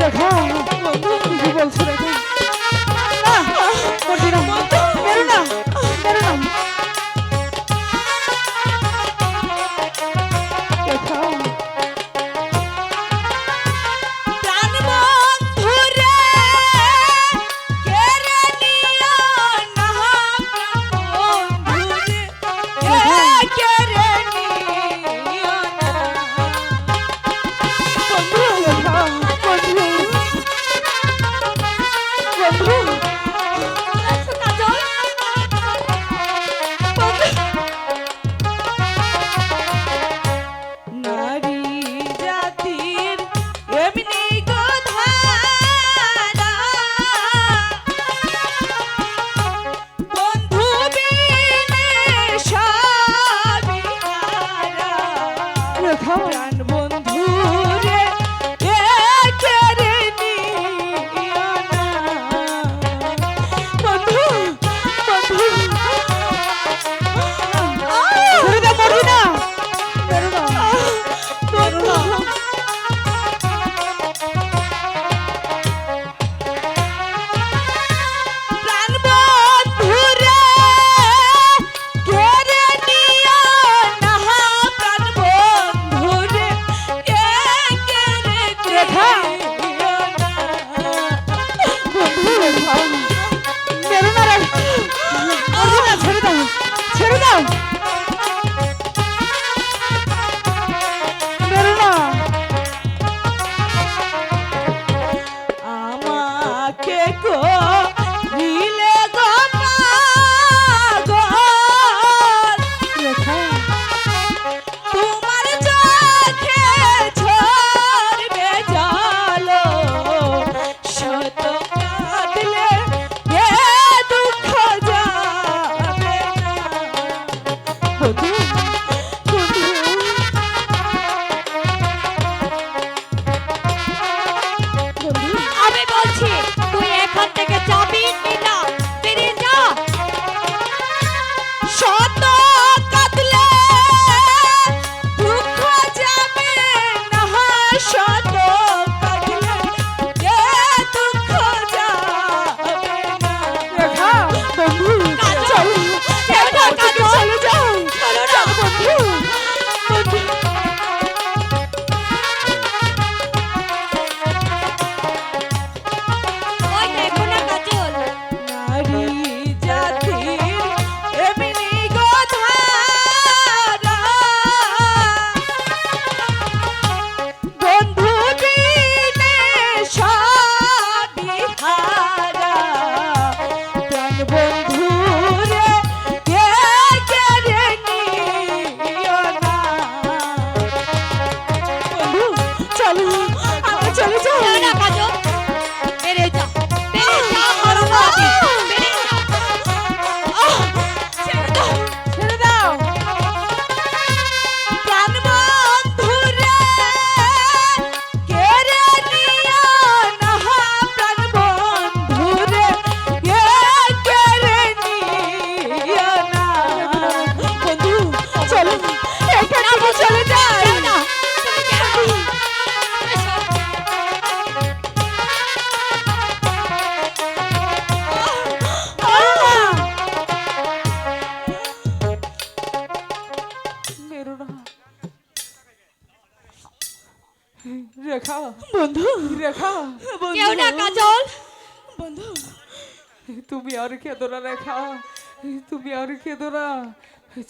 দেখা কিছু বলছে চলো বন্ধু রেখা কেউ না কাজল। বন্ধু। তুমি আর কেঁদো রেখা। তুমি আর কেঁদো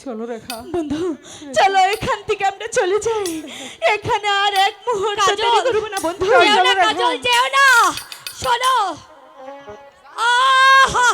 চলো রেখা। বন্ধু চলো এখান থেকে আমরা চলে যাই। এখানে আর এক মুহূর্ত দেরি করব না বন্ধু। কাজল যেও না। শোনো। আহা!